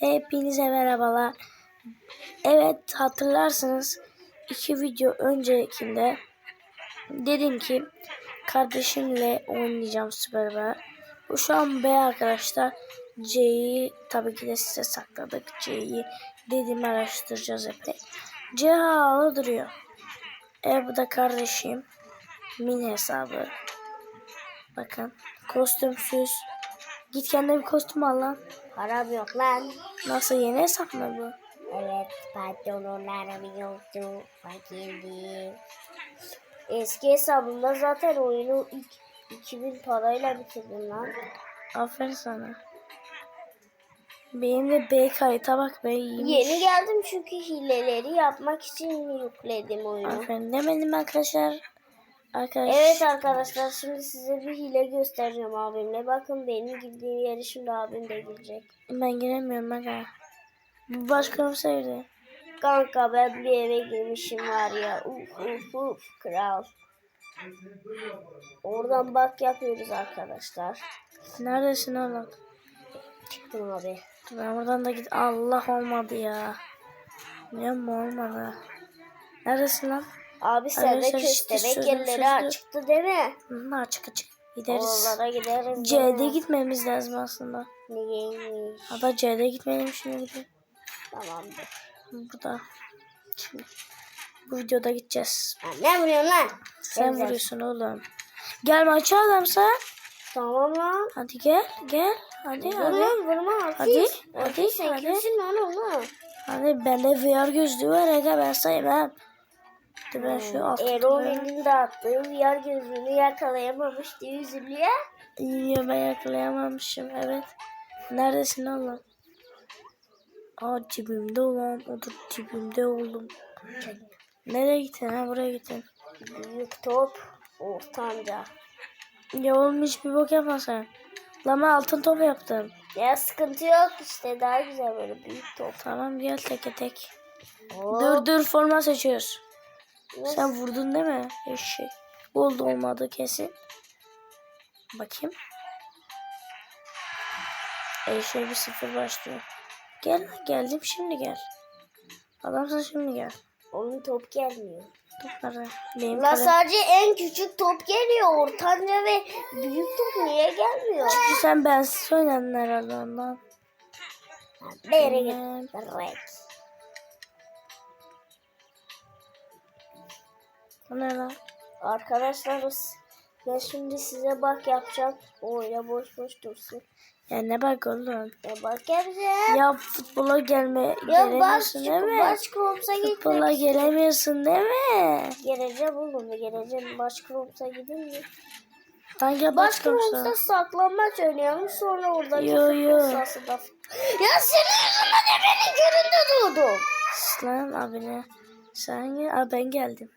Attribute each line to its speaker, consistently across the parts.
Speaker 1: Hepinize merhabalar. Evet hatırlarsınız iki video öncekinde dedim ki kardeşimle oynayacağım Süper Bey'e. Bu şu an B arkadaşlar. C'yi tabii ki de size sakladık. C'yi dedim araştıracağız epey. C havalı duruyor. E bu da kardeşim. Mini hesabı. Bakın kostümsüz. Git kendine bir kostüm al lan.
Speaker 2: Param yok lan.
Speaker 1: Nasıl yeni hesap mı bu?
Speaker 2: Evet pantolonlarım yoktu. Fakirdim. Eski hesabımda zaten oyunu ilk 2000 parayla bitirdim lan.
Speaker 1: Aferin sana. Benim de B kayıta bak be iyiymiş.
Speaker 2: Yeni geldim çünkü hileleri yapmak için yükledim oyunu.
Speaker 1: Aferin demedim arkadaşlar. Arkadaş.
Speaker 2: Evet arkadaşlar şimdi size bir hile göstereceğim abimle. Bakın benim girdiğim yere şimdi abim de girecek.
Speaker 1: Ben giremiyorum aga. Bu başkanım sevdi.
Speaker 2: Kanka ben bir eve girmişim var ya. Uf uf uf kral. Oradan bak yapıyoruz arkadaşlar.
Speaker 1: Neredesin oğlum?
Speaker 2: Çıktım abi.
Speaker 1: Ben buradan da git. Allah olmadı ya. Niye mi olmadı? Neredesin lan?
Speaker 2: Abi sende
Speaker 1: Arkadaşlar,
Speaker 2: köstebek yerleri açıktı değil mi?
Speaker 1: Hı, açık açık. Gideriz.
Speaker 2: Oralara gideriz.
Speaker 1: C'de gitmemiz lazım aslında.
Speaker 2: Niyeymiş?
Speaker 1: Hatta C'de gitmeyelim şimdi gidelim.
Speaker 2: Tamamdır.
Speaker 1: Burada. Şimdi. Bu videoda gideceğiz.
Speaker 2: Ha, ne vuruyorsun lan?
Speaker 1: Sen
Speaker 2: Güzel.
Speaker 1: vuruyorsun oğlum. Gel maçı adam sen.
Speaker 2: Tamam lan.
Speaker 1: Hadi gel gel. Hadi hadi.
Speaker 2: Vurma vurma.
Speaker 1: Hadi,
Speaker 2: Hafiz.
Speaker 1: hadi,
Speaker 2: Hafiz, sen
Speaker 1: hadi.
Speaker 2: kimsin lan oğlum?
Speaker 1: Hadi bende VR gözlüğü var aga ben saymam. Dur ben
Speaker 2: Hmm,
Speaker 1: şu alt
Speaker 2: Erolin'in dağıttığı VR gözlüğünü yakalayamamış diye üzülüyor.
Speaker 1: İniyor ben yakalayamamışım evet. Neredesin oğlum? Aa cebimde olan odur cebimde oğlum. Nereye gittin ha buraya gittin.
Speaker 2: Büyük top ortanca.
Speaker 1: Ya oğlum hiçbir bok yapma sen. Lan ben altın top yaptım.
Speaker 2: Ya sıkıntı yok işte daha güzel böyle büyük top.
Speaker 1: Tamam gel teke tek.
Speaker 2: Hop.
Speaker 1: Dur dur forma seçiyoruz. Sen vurdun değil mi? Eşek. Oldu olmadı kesin. Bakayım. Eşek bir sıfır başlıyor. Gel geldim şimdi gel. Adamsın şimdi gel.
Speaker 2: Onun top gelmiyor.
Speaker 1: Topları. Benim
Speaker 2: La sadece en küçük top geliyor. Ortanca ve büyük top niye gelmiyor?
Speaker 1: Çünkü sen bensiz oynadın herhalde ondan.
Speaker 2: Nereye git? Rek.
Speaker 1: Ne lan?
Speaker 2: Arkadaşlar ben şimdi size bak yapacağım. O ya boş boş dursun.
Speaker 1: Ya ne bak oğlum.
Speaker 2: Ya bak yapacağım.
Speaker 1: Ya futbola gelme
Speaker 2: Ya
Speaker 1: gelemiyorsun değil mi?
Speaker 2: başka olsa
Speaker 1: Futbola
Speaker 2: gitmek
Speaker 1: gelemiyorsun değil mi?
Speaker 2: Geleceğim oğlum geleceğim. Başka olsa gideyim mi? Başka olsa saklanmaç oynayalım sonra oradaki
Speaker 1: Yo, yo.
Speaker 2: sahasında. Ya senin yüzünden de benim köründe doğdum.
Speaker 1: Lan abine. Sen gel. Ben geldim.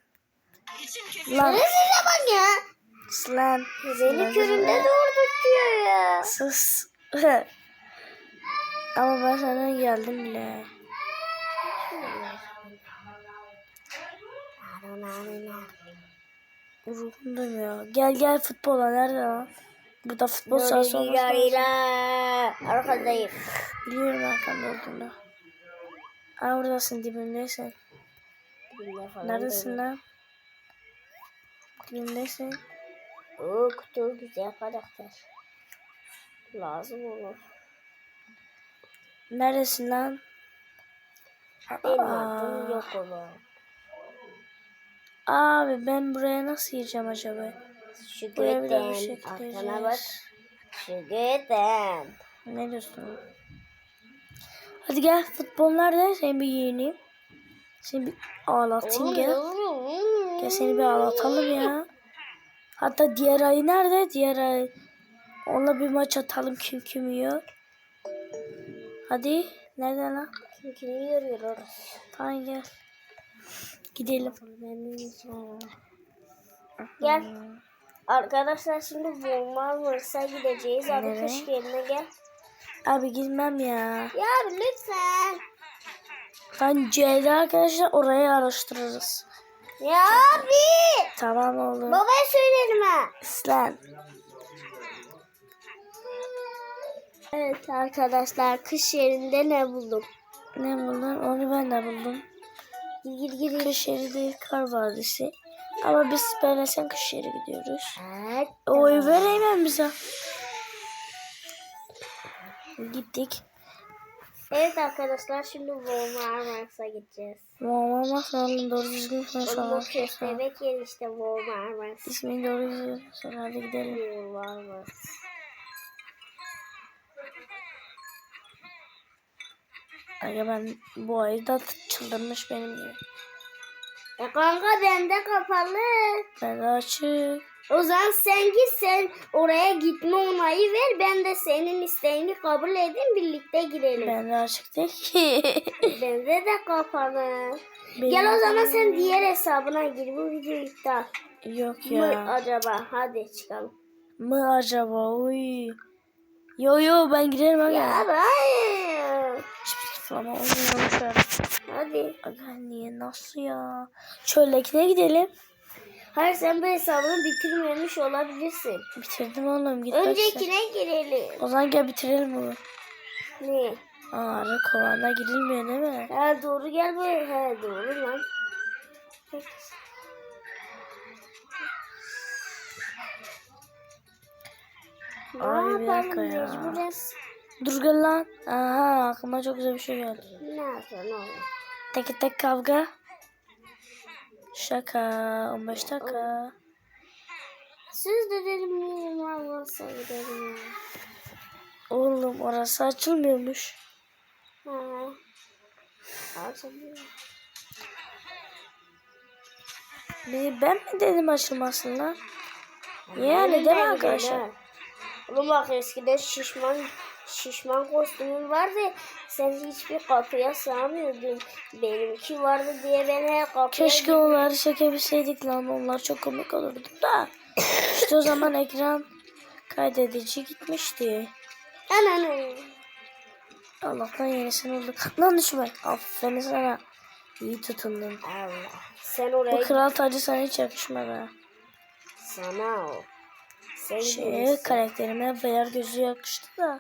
Speaker 1: Lan
Speaker 2: Ne size bak ya?
Speaker 1: lan.
Speaker 2: Beni köründe doğurtuyor ya.
Speaker 1: Sus. Ama ben senden geldim bile. Ruhum dönüyor. Gel gel futbola nerede lan? Burada futbol sahası lazım.
Speaker 2: Yarıyla arkadayım.
Speaker 1: Biliyorum arkanda olduğunu. Aa oradasın dibimdesin. Neredesin lan? Dibimdesin.
Speaker 2: Oo kutu güzel karakter. Lazım olur.
Speaker 1: Aa.
Speaker 2: adım yok olur.
Speaker 1: Abi ben buraya nasıl gireceğim acaba? Buraya bir
Speaker 2: göten.
Speaker 1: şey ekleyeceğiz.
Speaker 2: bak. Göten.
Speaker 1: Ne diyorsun? Hadi gel futbol nerede? Seni bir yeneyim. Seni bir ağlatayım gel. Gel seni bir ağlatalım ya. Hatta diğer ay nerede? Diğer ay. Onunla bir maç atalım kim kim yiyor. Hadi. Nerede lan?
Speaker 2: Kimkini görüyoruz.
Speaker 1: Tamam gel. Gidelim.
Speaker 2: Gel. Arkadaşlar şimdi Walmart'a gideceğiz. Abi
Speaker 1: Nereye?
Speaker 2: kış yerine gel.
Speaker 1: Abi girmem ya.
Speaker 2: Ya abi lütfen.
Speaker 1: Ben C'de arkadaşlar orayı araştırırız.
Speaker 2: Ya abi.
Speaker 1: Tamam oğlum.
Speaker 2: Babaya söylerim ha.
Speaker 1: İslam.
Speaker 2: Evet arkadaşlar kış yerinde ne buldum?
Speaker 1: Ne buldun? Onu ben de buldum.
Speaker 2: Gir gir.
Speaker 1: Kış yeri değil kar vadisi. Ama biz böyle sen kış yeri gidiyoruz.
Speaker 2: Evet.
Speaker 1: Oy vereyim bize. Gittik.
Speaker 2: Evet arkadaşlar şimdi Walmart'a gideceğiz.
Speaker 1: Mama soralım doğru düzgün
Speaker 2: Oğlum o
Speaker 1: konuşalım.
Speaker 2: köstebek yer işte Walmart.
Speaker 1: İsmini doğru düzgün söyle hadi gidelim.
Speaker 2: Walmart.
Speaker 1: Aga ben bu ayda çıldırmış benim gibi.
Speaker 2: E kanka bende kapalı.
Speaker 1: Ben açık.
Speaker 2: O zaman sen git sen oraya gitme onayı ver. Ben de senin isteğini kabul edeyim birlikte girelim.
Speaker 1: Ben de açık değil ki.
Speaker 2: Bende de kapalı.
Speaker 1: Benim-
Speaker 2: Gel o zaman sen diğer hesabına gir. Bu video iptal.
Speaker 1: Yok
Speaker 2: Mı
Speaker 1: ya.
Speaker 2: acaba? Hadi çıkalım.
Speaker 1: Mı acaba? Uy. Yo yo ben girerim aga.
Speaker 2: Ya hayır.
Speaker 1: Ama olmuyormuş öyle.
Speaker 2: Hadi.
Speaker 1: Aga niye nasıl ya? Çöldekine gidelim.
Speaker 2: Hayır sen bu hesabını bitirmemiş olabilirsin.
Speaker 1: Bitirdim oğlum git Öncekine.
Speaker 2: Öncekine girelim.
Speaker 1: O zaman gel bitirelim bunu.
Speaker 2: Ne?
Speaker 1: Aa arı kovana girilmiyor değil mi?
Speaker 2: Ha doğru gel bu. He doğru lan.
Speaker 1: Abi bir dakika ya.
Speaker 2: mecburen.
Speaker 1: Dur gel lan. Aha aklıma çok güzel bir şey geldi.
Speaker 2: Ne ne olur.
Speaker 1: Tek tek kavga. Şaka. 15 dakika.
Speaker 2: Söz de dedim miyim varsa gidelim ya.
Speaker 1: Oğlum orası açılmıyormuş.
Speaker 2: Ha. Açılıyor.
Speaker 1: Ne, ben mi dedim açılmasın lan? Yani değil mi arkadaşlar?
Speaker 2: Oğlum bak eskiden şişman şişman kostümüm vardı. Sen hiçbir kapıya sığamıyordun. Benimki vardı diye ben her kapıya
Speaker 1: Keşke onları çekebilseydik lan. Onlar çok komik olurdu da. İşte o zaman ekran kaydedici gitmişti.
Speaker 2: Ananı.
Speaker 1: Allah'tan yenisini bulduk. Lan düşme. Aferin sana. İyi tutundun.
Speaker 2: Allah. Sen
Speaker 1: Bu
Speaker 2: oraya
Speaker 1: kral tacı sana hiç yakışmadı.
Speaker 2: sana o.
Speaker 1: Şey
Speaker 2: bilirsin.
Speaker 1: karakterime beyar gözü yakıştı da.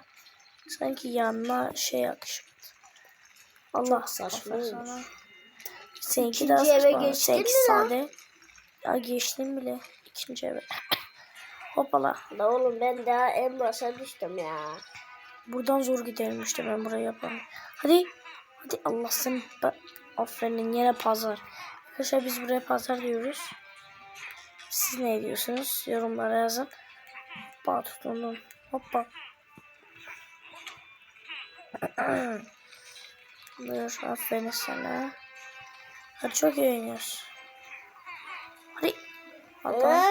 Speaker 1: Sanki yanına şey yakışmadı. Allah sana. Seninki daha
Speaker 2: eve
Speaker 1: saçma.
Speaker 2: geçtin
Speaker 1: Seninki
Speaker 2: mi lan?
Speaker 1: sade. Ya geçtim bile. İkinci eve. Hoppala.
Speaker 2: La oğlum ben daha en başa düştüm ya.
Speaker 1: Buradan zor giderim işte ben burayı yaparım. Hadi. Hadi Allah seni. be- Aferin yine pazar. Arkadaşlar biz buraya pazar diyoruz. Siz ne diyorsunuz? Yorumlara yazın. Hoppa tutundum. Hoppa. Buyur aferin sana. Hadi çok iyi oynuyorsun. Hadi. Hoppa.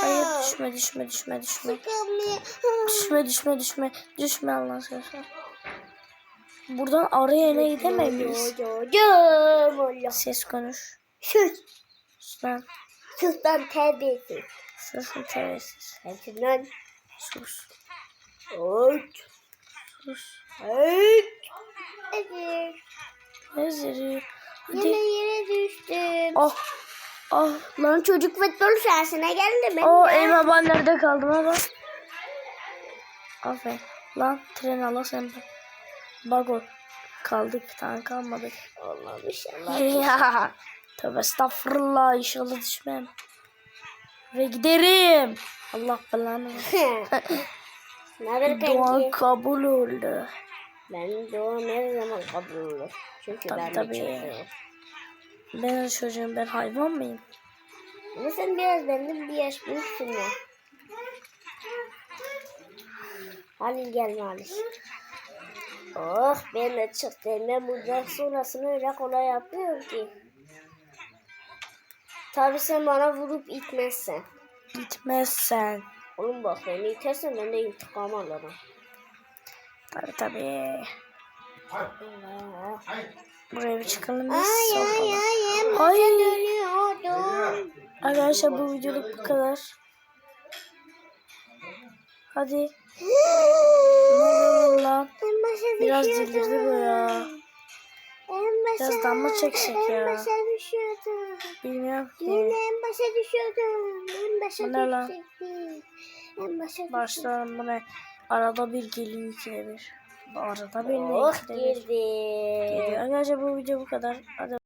Speaker 1: Hayır düşme düşme düşme düşme. Düşme düşme düşme. Düşme Allah seversen. Buradan araya ne gidemeyiz. Ses konuş.
Speaker 2: Sus.
Speaker 1: Sus lan.
Speaker 2: Sus lan terbiyesiz.
Speaker 1: Susun terbiyesiz.
Speaker 2: Hepsinden.
Speaker 1: Sus.
Speaker 2: Oy.
Speaker 1: Sus.
Speaker 2: Evet.
Speaker 1: Nezleri.
Speaker 2: Yine
Speaker 1: Hadi.
Speaker 2: yere düştüm.
Speaker 1: Oh. Oh.
Speaker 2: Lan çocuk futbol sahasına geldi ben.
Speaker 1: Oh elma ben nerede kaldım ama. Aferin. Lan tren Allah sen. Bago. Kaldık bir tane kalmadık.
Speaker 2: Allah'ım inşallah.
Speaker 1: Ya. Tövbe estağfurullah inşallah düşmem. Ve giderim. Allah belanı Duan
Speaker 2: kanki?
Speaker 1: kabul oldu.
Speaker 2: Benim doğum her zaman kabul olur. Çünkü
Speaker 1: Tabii,
Speaker 2: ben
Speaker 1: tabii.
Speaker 2: bir çocuğum.
Speaker 1: Ben çocuğum ben hayvan mıyım?
Speaker 2: Ama sen biraz benden bir yaş büyüksün ya. Halil gelme Halil. Oh ben de çıktım. Ben buradan sonrasını öyle kolay yapıyorum ki. Tabi sen bana vurup itmezsen.
Speaker 1: Gitmezsen.
Speaker 2: Oğlum bak beni itersen ben de intikam alırım.
Speaker 1: Tabii.
Speaker 2: Allah.
Speaker 1: Buraya bir çıkalım biz.
Speaker 2: Ay ay ay
Speaker 1: Ay. Arkadaşlar bu videoluk bu kadar. Hadi.
Speaker 2: Başa
Speaker 1: Biraz delirdi bu ya.
Speaker 2: En.
Speaker 1: Biraz damla çekecek
Speaker 2: en
Speaker 1: ya.
Speaker 2: başa düşüyordum.
Speaker 1: Bilmiyorum
Speaker 2: Yine
Speaker 1: ki.
Speaker 2: en başa düşüyordum. En başa
Speaker 1: Bu ne lan?
Speaker 2: En başa
Speaker 1: Başlayalım bu ne? Arada bir geliyor ikide bir. Arada bir ne
Speaker 2: Oh
Speaker 1: ikide bir.
Speaker 2: girdi.
Speaker 1: Geliyor. Arkadaşlar bu video bu kadar. Hadi